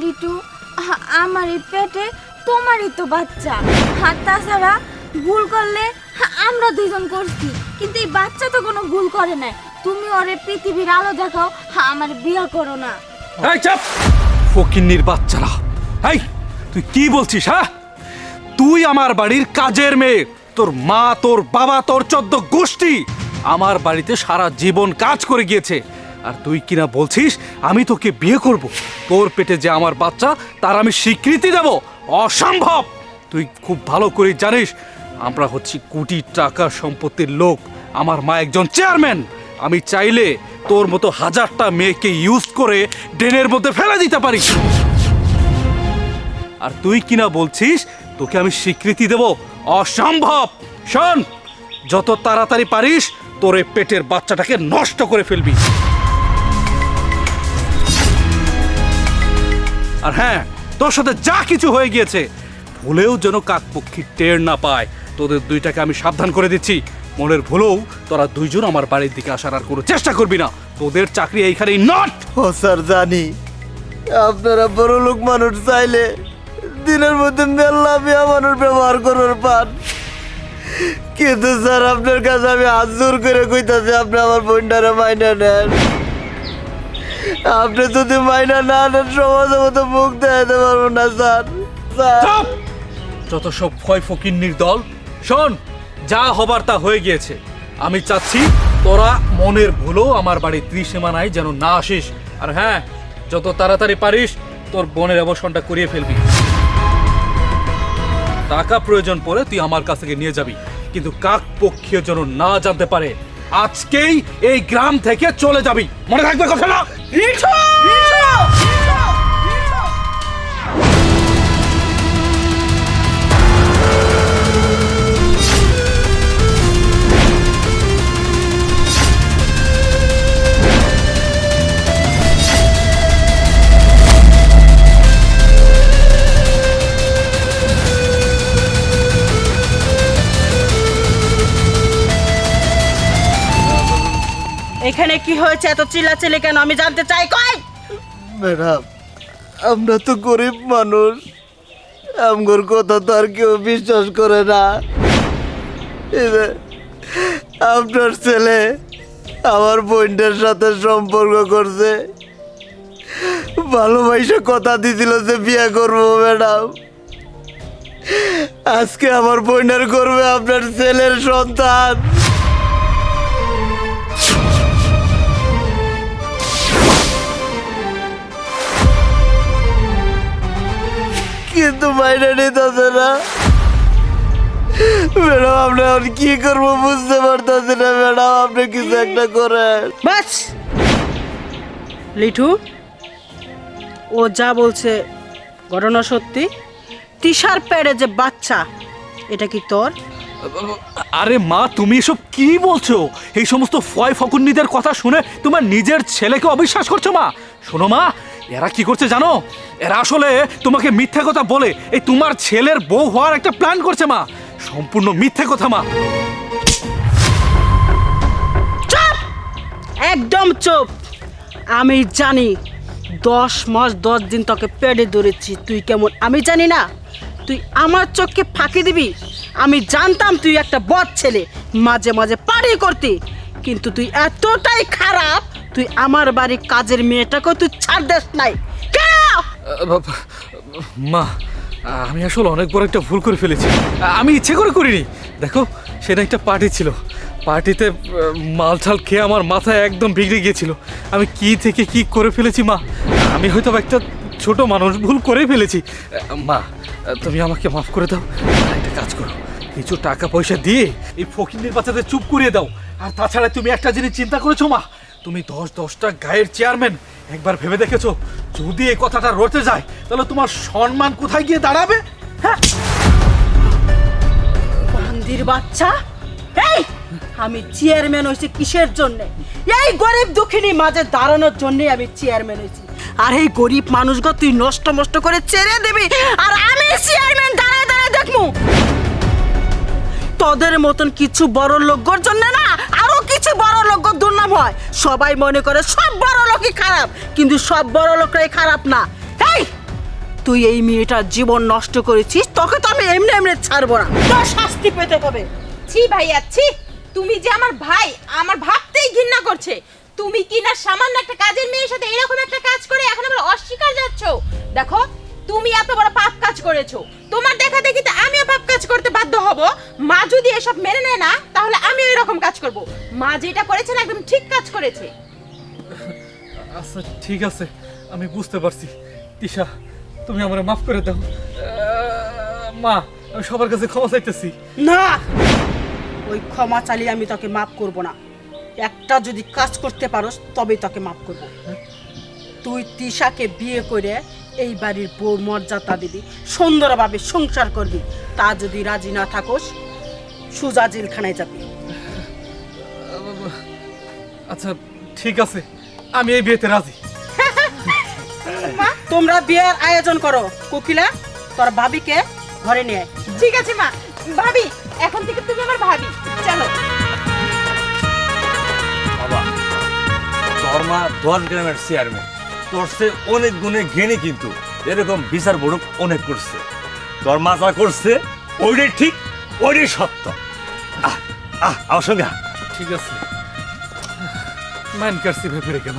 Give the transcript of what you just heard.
লিটু আমার এই পেটে তোমারই তো বাচ্চা। আর তাছাড়া ভুল করলে আমরা দুইজন করছি, কিন্তু এই বাচ্চা তো কোনো ভুল করে না তুমি ওরে পৃথিবীর আলো দেখাও, আমার বিয়া করো না। এই, চাপ! ফকিন্নির বাচ্চারা। এই, তুই কি বলছিস হ্যাঁ? তুই আমার বাড়ির কাজের মেয়ে, তোর মা, তোর বাবা, তোর চোদ্দ গোষ্ঠী আমার বাড়িতে সারা জীবন কাজ করে গিয়েছে। আর তুই কিনা বলছিস? আমি তোকে বিয়ে করব। তোর পেটে যে আমার বাচ্চা, তার আমি স্বীকৃতি দেব। অসম্ভব! তুই খুব ভালো করে জানিস, আমরা হচ্ছি কোটি টাকা সম্পত্তির লোক। আমার মা একজন চেয়ারম্যান। আমি চাইলে তোর মতো হাজারটা মেয়েকে ইউজ করে ড্রেনের মধ্যে ফেলে দিতে পারি। আর তুই কিনা বলছিস, তোকে আমি স্বীকৃতি দেব। অসম্ভব! শোন, যত তাড়াতাড়ি পারিস, তোর পেটের বাচ্চাটাকে নষ্ট করে ফেলবি। আর হ্যাঁ তোর সাথে যা কিছু হয়ে গিয়েছে, ভুলেও যেন কাকপক্ষী টের না পায়। তোদের দুইটাকে আমি সাবধান করে দিচ্ছি। মনের ভুলেও তোরা দুইজন আমার বাড়ির দিকে আসার আর কোনো চেষ্টা করবি না। তোদের চাকরি এইখানেই নট! ও স্যার, জানি। আপনারা বড় লোক মানুষ চাইলে দিনের মধ্যে বিয়া মানুষ ব্যবহার করার পান। কিন্তু স্যার, আপনার কাছে আমি হাত জোর করে কইতাছি, আপনি আমার বোনটারে মাইনা নেন। আপনি যদি মাইনা না নেন সমাজের মতো মুখ দেখাতে পারব না, স্যার। যত সব ভয় ফকিন্নির দল, শোন, যা হবার তা হয়ে গিয়েছে। আমি চাচ্ছি, তোরা মনের ভুলো আমার বাড়ির ত্রিসীমানায় যেন না আসিস। আর হ্যাঁ যত তাড়াতাড়ি পারিস, তোর বোনের অবসরটা করিয়ে ফেলবি। টাকা প্রয়োজন পড়ে তুই আমার কাছ থেকে নিয়ে যাবি, কিন্তু কাক পক্ষীয় যেন না জানতে পারে। আজকেই এই গ্রাম থেকে চলে যাবি। মনে থাকবে কথাটা? এখানে কি হয়েছে? এত চিল্লাচিল্লি কেন? আমি জানতে চাই। কই? ম্যাডাম, আমরা তো গরিব মানুষ। আমগর কথা তো আর কেউ বিশ্বাস করে না। আপনার ছেলে আমার বোনটার সাথে সম্পর্ক করছে। ভালোবাসে কথা দিছিল যে বিয়ে করব, ম্যাডাম। আজকে আমার বোনের করবে আপনার ছেলের সন্তান। কিন্তু মাইনে নিতেছে না। ম্যাডাম আপনি আর কি করব বুঝতে পারতেছি না ম্যাডাম আপনি কিছু একটা করেন। বাস! লিঠু ও যা বলছে ঘটনা সত্যি? তিশার পেড়ে যে বাচ্চা এটা কি তোর? আরে মা তুমি এসব কি বলছো? এই সমস্ত ফয় ফকুন্নিদের কথা শুনে তোমার নিজের ছেলেকে অবিশ্বাস করছ মা? শোনো মা এরা কি করছে জানো? এরা আসলে তোমাকে মিথ্যে কথা বলে, এই তোমার ছেলের বউ হওয়ার একটা প্ল্যান করছে মা। সম্পূর্ণ মিথ্যে কথা মা। চুপ! একদম চুপ! আমি জানি দশ মাস দশ দিন তোকে পেড়ে ধরেছি, তুই কেমন? আমি জানি না। তুই আমার চোখকে ফাঁকি দিবি। আমি জানতাম তুই একটা বদ ছেলে, মাঝে মাঝে পারি করতি। কিন্তু তুই এতটাই খারাপ তুই আমার বাড়ির কাজের মেয়েটাকেও তুই ছাড় নাই। মা, আমি আসলে অনেক বড় একটা ভুল করে ফেলেছি। আমি ইচ্ছে করে করিনি। দেখো সেটা একটা পার্টি ছিল। পার্টিতে মাল ঠাল খেয়ে আমার মাথায় একদম বিগড়ে গিয়েছিল। আমি কি থেকে কি করে ফেলেছি, মা? আমি হয়তো একটা ছোট মানুষ, ভুল করে ফেলেছি। মা, তুমি আমাকে মাফ করে দাও। একটা কাজ করো। কিছু টাকা পয়সা দিয়ে এই ফকিরদের বাচ্চাদের চুপ করিয়ে দাও। আর তাছাড়া তুমি একটা জিনিস চিন্তা করেছ, মা? তুমি দশ দশটা গায়ের চেয়ারম্যান, একবার ভেবে দেখেছ? যদি এই কথাটা রটে যায়, তাহলে তোমার সম্মান কোথায় গিয়ে দাঁড়াবে? হ্যাঁ? বান্দির বাচ্চা। এই, আমি চেয়ারম্যান হয়েছি কিসের জন্য? এই গরিব দুঃখিনী মাঝে দাঁড়ানোর জন্য আমি চেয়ারম্যান হয়েছি। আর এই গরিব মানুষগুলো তুই নষ্ট নষ্ট করে ছেড়ে দিবি, আর আমি চেয়ারম্যান, দাঁড়ায় দাঁড়ায় দেখমু। তোদের মতন কিছু বড় লোকর জন্য না, আরও কিছু বড় লোক দুর্নাম হয়। সবাই মনে করে সব বড় লোকই খারাপ, কিন্তু সব বড় লোকরাই খারাপ না। তুই এই মেয়েটার জীবন নষ্ট করেছিস, তোকে তো আমি এমনি এমনি ছাড়বো না। তোর শাস্তি পেতে হবে। ছি ভাইয়া, ছি। তুমি যে আমার ভাই, আমার ভাবতেই ঘৃণা করছে। তুমি কি না সামান্য একটা কাজের মেয়ের সাথে এরকম একটা কাজ করে এখন আবার অস্বীকার যাচ্ছ? দেখো, তুমি এত বড় পাপ কাজ করেছ। তোমার দেখা দেখিতে আমিও পাপ কাজ করতে বাধ্য হব। মা যদি এসব মেনে নেয় না তাহলে আমিও এরকম কাজ করব। মা যেটা করেছে না একদম ঠিক কাজ করেছে। আচ্ছা ঠিক আছে। আমি বুঝতে পারছি। তিশা তুমি আমার মাফ করে দাও। মা আমি সবার কাছে ক্ষমা চাইতেছি। না! ওই ক্ষমা চালিয়ে আমি তোকে মাফ করব না। একটা যদি কাজ করতে পারোস তবেই তোকে মাফ করব। তুই তিশাকে বিয়ে করে এই বাড়ির বউ মর্যাদা দিবি সুন্দরভাবে সংসার করবি। তা যদি রাজি না থাকোস সুজা জেলখানায় যাবি। আচ্ছা ঠিক আছে। আমি এই বিয়েতে রাজি। তোমরা বিয়ের আয়োজন করো কোকিলা। তোর ভাবিকে ঘরে নিয়ে আয়। ঠিক আছে মা। ভাবি এখন থেকে তুমি আমার ভাবি। চলো। বাবা তোর মা দশ গ্রামের চেয়ারম্যান তোর সে অনেক গুণে ঘেনে কিন্তু। এরকম বিচার বড় অনেক করছে। তোর মা যা করছে ওইটাই ঠিক ওইটাই সত্য। আহ আহ আমার সঙ্গে। ঠিক আছে মাইন কাটছি ভেবে রেখে